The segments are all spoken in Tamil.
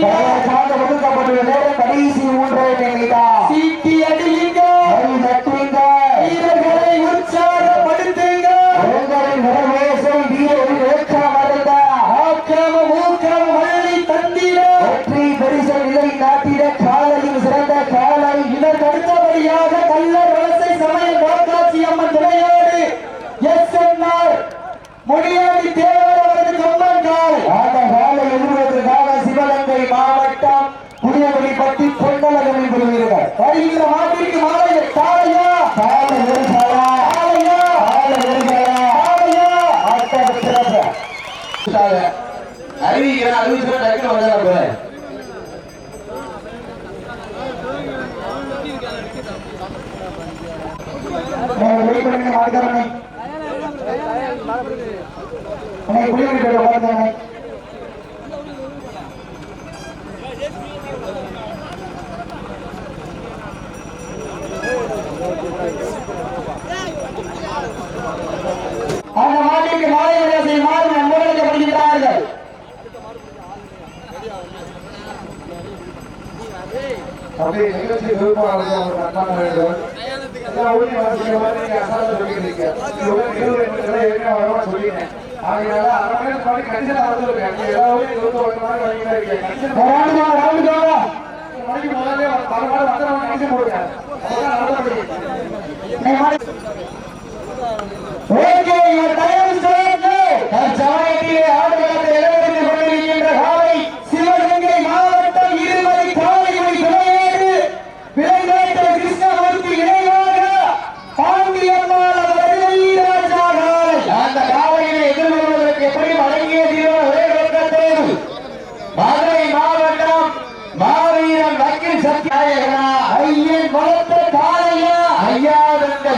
Hallelujah. வருகின்ற மாட்டிற்கு மாலை காலையா? காலை நெருங்கலா. காலையா? காலை நெருங்கலா. காலையா? ஆட்டம் சிறப்பு. அறிவிக்கிறேன் அறிவிச்சு டக்குனு மாட்டுக்காரனை அந்த மாட்டிற்கு மாலை வரிசை மாறி முறையிடப்படுகின்றார்கள் அப்படியே நிகழ்ச்சி விருப்பமாக அவர் அன்பான வேண்டும் எல்லா ஊழியம் வாசிக்கிற மாதிரி நீங்க அசால்ட்டா சொல்லிக்கிறீங்க. சொல்லிட்டேன். ஆகையால அரை மணி கண்டிஷன் வர சொல்லுங்க. நீங்க எல்லா ஊழியம் விருப்பம் வர மாதிரி ராணுவ ஒரு மணிக்கு முதல்ல வர வர மாதிரி வந்தவங்க கண்டிஷன் போடுங்க. ஓகே இவர் தயவு செய்து தற்சமயத்திலே ஆடுகளத்தை இளவரசி கொண்டிருக்கின்ற காலை சிவகங்கை மாவட்டம் இருமலை காளைமொழி துணையோடு விலங்கேற்ற கிருஷ்ணமூர்த்தி இணைவாக பாண்டியம்மாள் அவர்கள் ராஜா காலை அந்த காலையிலே எதிர்கொள்வதற்கு எப்படி வழங்கிய தீவிர ஒரே நோக்கத்தோடு மதுரை மாவட்டம் மாவீரன் வக்கீல் சத்யாயகனா ஐயன் வளர்த்த காளையா ஐயா தந்த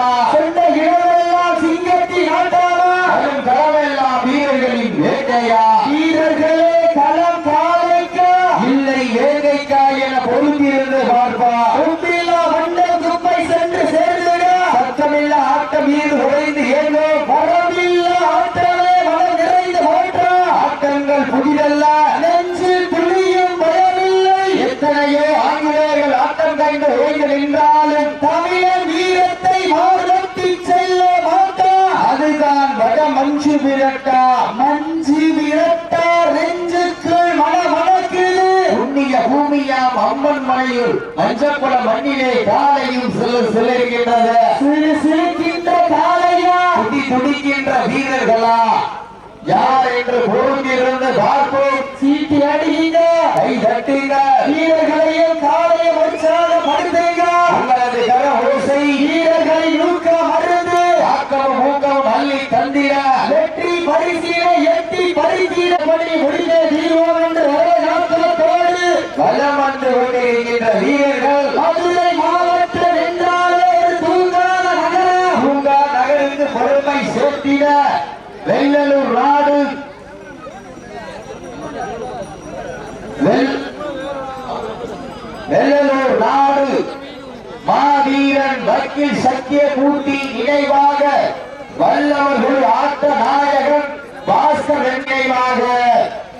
வீரமா சொந்த இடமெல்லாம் சிங்கத்தின் ஆட்டாமா அதன் களமெல்லாம் வீரர்களின் வேட்டையா? வீரர்களே களம் காளைக்கா இல்லை வேங்கைக்கா என பொருந்திருந்து பார்ப்பா. உப்பில்லா மண்டல் குப்பை சென்று சேர்ந்துட. சத்தமில்ல ஆட்டம் மீது உடைந்து ஏங்கோ வரமில்ல ஆட்டமே மனம் நிறைந்து போற்றா. ஆட்டங்கள் புதிதல்ல. நெஞ்சில் துளியும் பயமில்லை எத்தனையோ ஆங்கிலேயர்கள் ஆட்டம் கண்டு ஓய்ந்து நின்றாலும் மண்ணிலே காலையும் சில சிலர்கின்றது சிறு சிறுக்கின்ற காளையா துடி துடிக்கின்ற வீரர்களா? யார் என்று பொருந்திருந்து பார்ப்போம். சீட்டி அடிங்க கை தட்டுங்க. வீரர்களையும் வெள்ளலூர் நாடு. மாவீரன் வக்கீல் சத்தியமூர்த்தி நினைவாக வல்லவர்கள் ஆட்ட நாயகன் பாஸ்கர் நினைவாக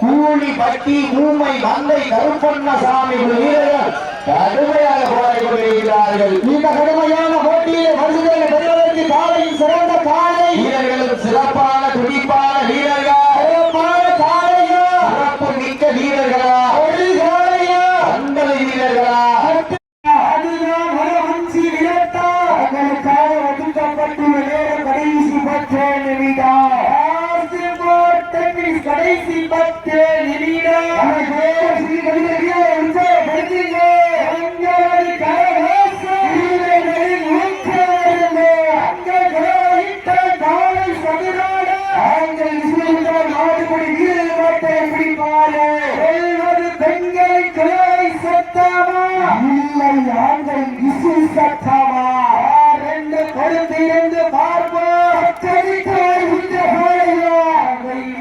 கூலி பட்டி ஊமை மந்தை கருப்பண்ணசாமி வீரர்கள் கடுமையாக போராடி கொண்டிருக்கிறார்கள். இந்த கடுமையான போட்டியிலே வருகிறதை பெறுவதற்கு காலையில் சிறந்த காலை. வீரர்களும் சிறப்பான துடிப்பான வீரர்கள் இல்லை ஆண்கள் சத்தமா ரெண்டு கொடுத்திருந்து பார்ப்போம்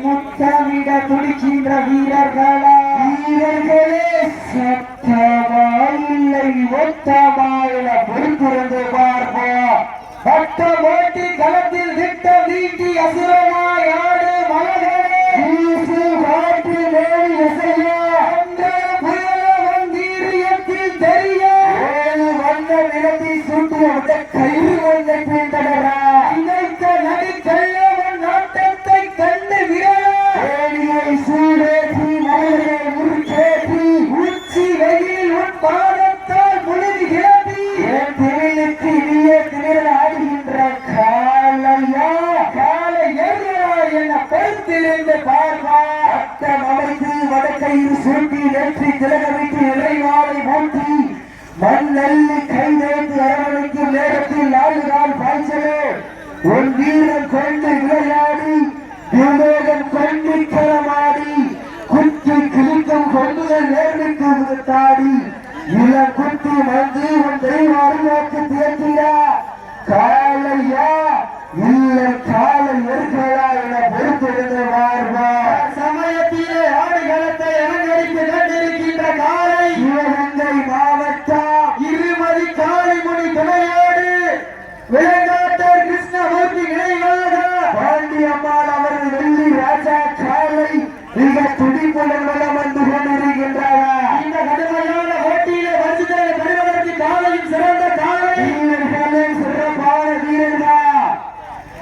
முத்தமிட துடிக்கின்ற வீரர்களா? வீரர்களே சத்தமா இல்லை ஒத்தமா என பொறுத்திருந்து பார்ப்போம். பட்ட ஓட்டி களத்தில் திட்ட நீட்டி அசுரமாய் திலகமிட்டு இறைவாளை ஊற்றி மண்ணல்லி கைதேர்ந்து அரவணைக்கும் நேரத்தில் நாலு நாள் பாய்ச்சலே. உன் வீரன் கொண்டு விளையாடி விவேகம் கொண்டு களமாடி குத்தி கிழிக்கும் கொண்டு நேர்மிக்கு விடுத்தாடி இள குத்தி வந்து உன் தெய்வ அருவாக்கு தேர்த்தியா காலையா? இல்ல காலை நெருக்கலா என கடுமையான துடிப்புடன் மூலம் வந்து கொண்டிருக்கின்றன இந்த கடுமையான போட்டியில வருஷத்தை பெறுவதற்கு காலையும் சிறந்த காலை. வீரர்களும் சிறப்பான வீரர்களா?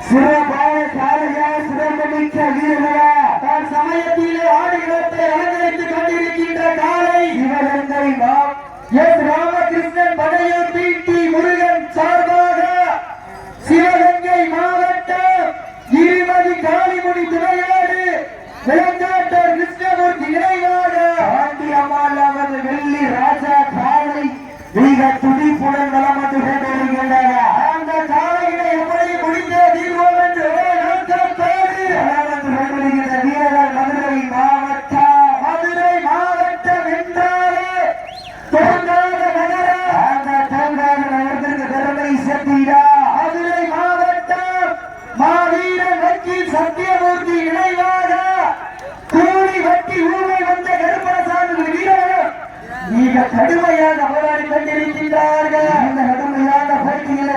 சிறப்பான காலையா? சிறப்பு மிக்க வீரர்களா? தன் சமயத்திலே ஆடுகளத்தை அலங்கரித்து கொண்டிருக்கின்ற காலை. இவரங்களை நாம் எஸ் ராமகிருஷ்ணன் படையூர் பிடி முருகன் சார்பாக சிவகங்கை மாவட்டம் இருபது காலிமுடி துணையோடு পঞ্চায়েতের লিস্টে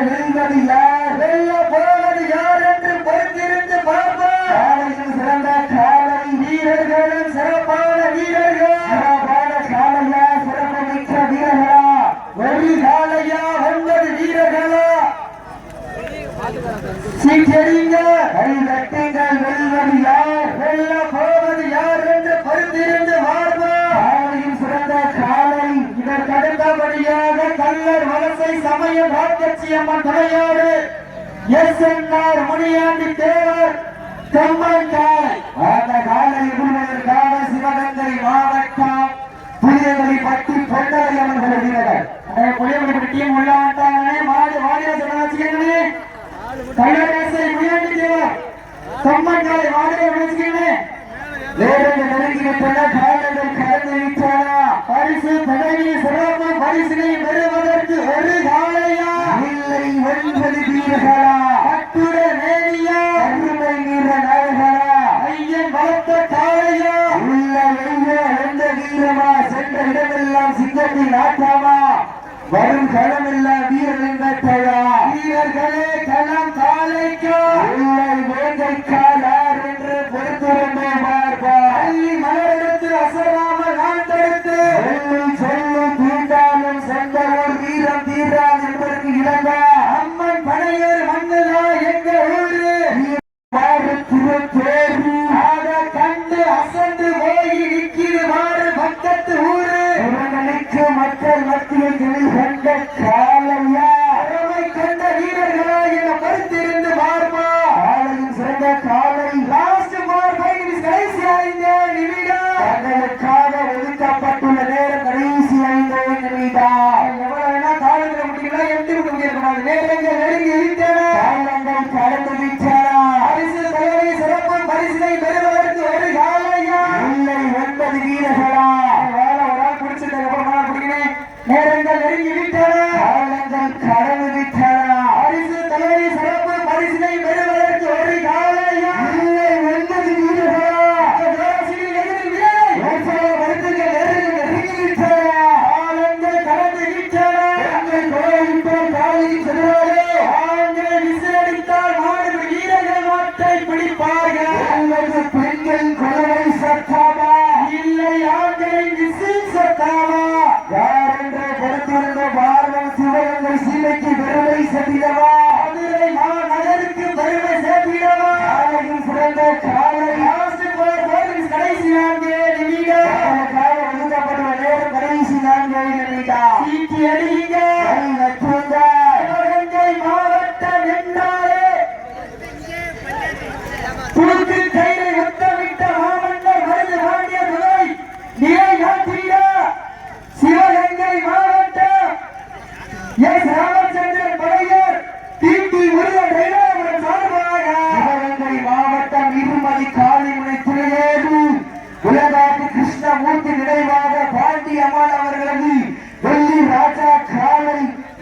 நீங்கள் யார் வெல்ல போவது யார் என்று பொறுத்திருந்து பார்ப்போம். காலையில் சிறந்த காலை வீரர்களும் சிறப்பான வீரர்கள். சிறப்பான காலையா சிறப்பு மிக்க வீரர்களா? ஒரு காலையா ஒன்பது வீரர்களா? சீட்டடிங்க கை வெட்டுங்கள். வெல்வது யார்? வெல்ல போவது ஆலய பாக்கியச்சி அம்மன் தலையோடு S N R Muniyandi Thevar தெம்மன் காலை அந்த காலை விடுவதற்காக சிவகங்கை மாவட்டம் புதியவழி பட்டி பொன்னரையம்மன் சிங்கத்தின் ஆற்றாமா வரும் களமில்ல வீரலிங்க தயா வீரர்களே களம் காலைக்கா? உங்கள் வேங்கைக்கால் என்று பொறுத்திருந்தே பார்ப்பார் மலரிடத்தில் அசரா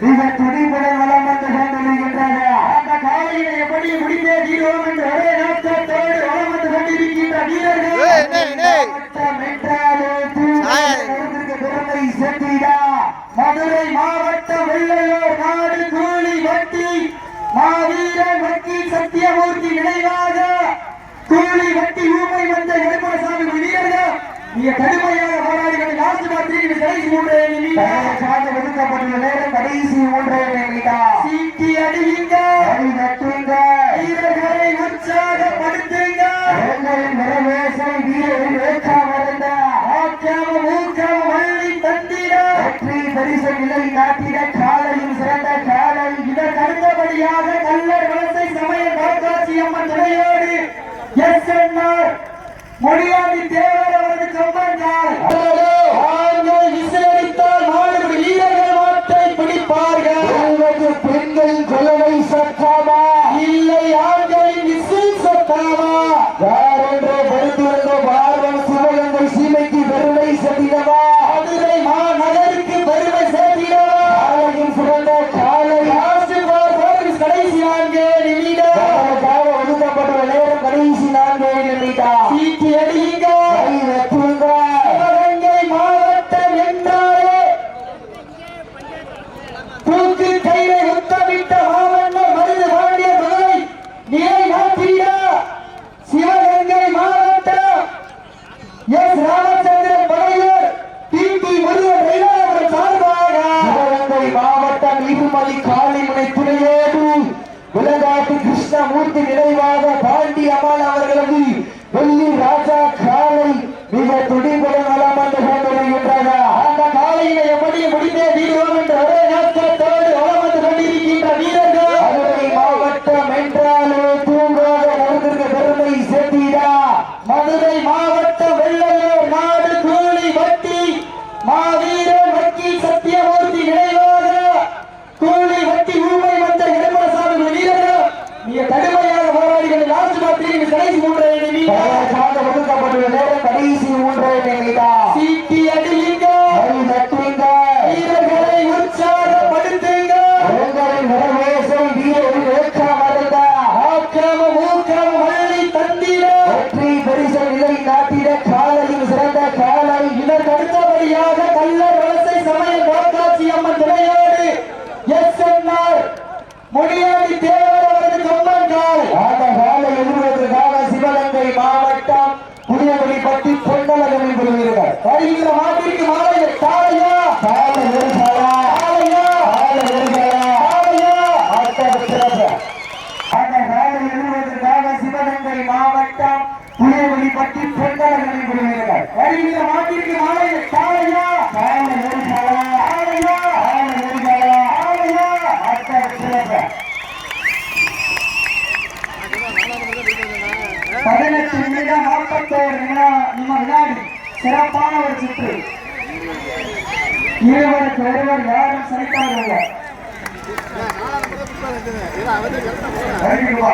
மிக துடிபட வளம் வந்து கொண்டிருக்கின்றது. அந்த காலையினை எப்படி முடிந்தே தீரோம் என்று ஒரே நோக்கத்தோடு வளம் வந்து கொண்டிருக்கின்ற வீரர்கள். மாவட்டம் என்றாலே தூரத்திற்கு பெருமை சேர்த்திடா மதுரை மாவட்டம் வெள்ளையோர் நாடு கூலி வட்டி மாவீரன் வக்கி சத்தியமூர்த்தி நினைவாக கூலி வட்டி ஊமை வந்த எடப்பாடி வீரர்கள் கடுமையாக கடைசி மூன்றே நிமிடம் ஒதுக்கப்பட்டுள்ள நேரம் கடைசி மூன்றே நிமிடம் சீட்டி அடியுங்க நட்டுங்க வீரர்களை உற்சாகப்படுத்துங்க எங்களின் வரவேசை வீரரின் வேட்காம இருந்த ஆக்காம ஊக்காம வள்ளி தந்திட வெற்றி பரிசு நிலை நாட்டிட காலையும் சிறந்த காலை இத அடுத்தபடியாக கல்லர் வலசை சமய காக்காட்சி அம்மன் துணையோடு எஸ் என்ஆர் மொழியாதி தேவர் அவரது கம்பங்கள் நிமிடம் சீட்டி அடியுங்க. சிவகங்கை மாவட்டம் என்றாலே தூக்கு கையை உத்தமிட்ட மாமன்னர் மருது பாண்டிய மதுரை நிலை நாட்டிட. சிவகங்கை மாவட்டம். எஸ் ராமச்சந்திரன் படையர் முருகன் சார்பாக. சிவகங்கை மாவட்டம் இருமதி காளிமுனை துணையோடு உலகாட்டு கிருஷ்ணமூர்த்தி நினைவாக பாண்டி அம்மாள் அவர்களது வெள்ளி ராஜா காலை மிக துடிபுடன் நலம் வந்து கொண்டிருக்கின்றன அந்த காலையினை எப்படி முடிந்தே வீடுவோம் என்ற ஒரே நோக்கத்தோடு வளம் வந்து கொண்டிருக்கின்ற வீரர்கள் மதுரை மாவட்டம் என்றாலே தூங்காத நடந்திருக்க பெருமை சேர்த்தீரா மதுரை மாவட்டம் வெள்ளையோர் நாடு கூலி வட்டி மாவீரன் வக்கி சத்தியமூர்த்தி நினைவாக கூலி வட்டி ஊமை வந்த இடமசாமி வீரர்கள் நீங்க கடுமையாக போராடிகள் லாஸ்ட் பார்த்து கடைசி மூன்றரை நிமிடம் ஒதுக்கப்பட்டுள்ள நேரம் கடைசி மூன்றரை நிமிடம் புலியகுடிப்பட்டி பொன்னலகமில் பெறுவீர்கள் வருகின்ற மாட்டிற்கு மாலை காலையா காலை நெருசாலா காலையா காலை நெருசாலா காலையா அடுத்த சிறப்பு பதினெட்டு நிமிடம் நாற்பத்தோரு நிமிடம் நம்ம சிறப்பான ஒரு சுற்று இருவருக்கு ஒருவர் யாரும் சரிக்காதவங்க வருகிறவா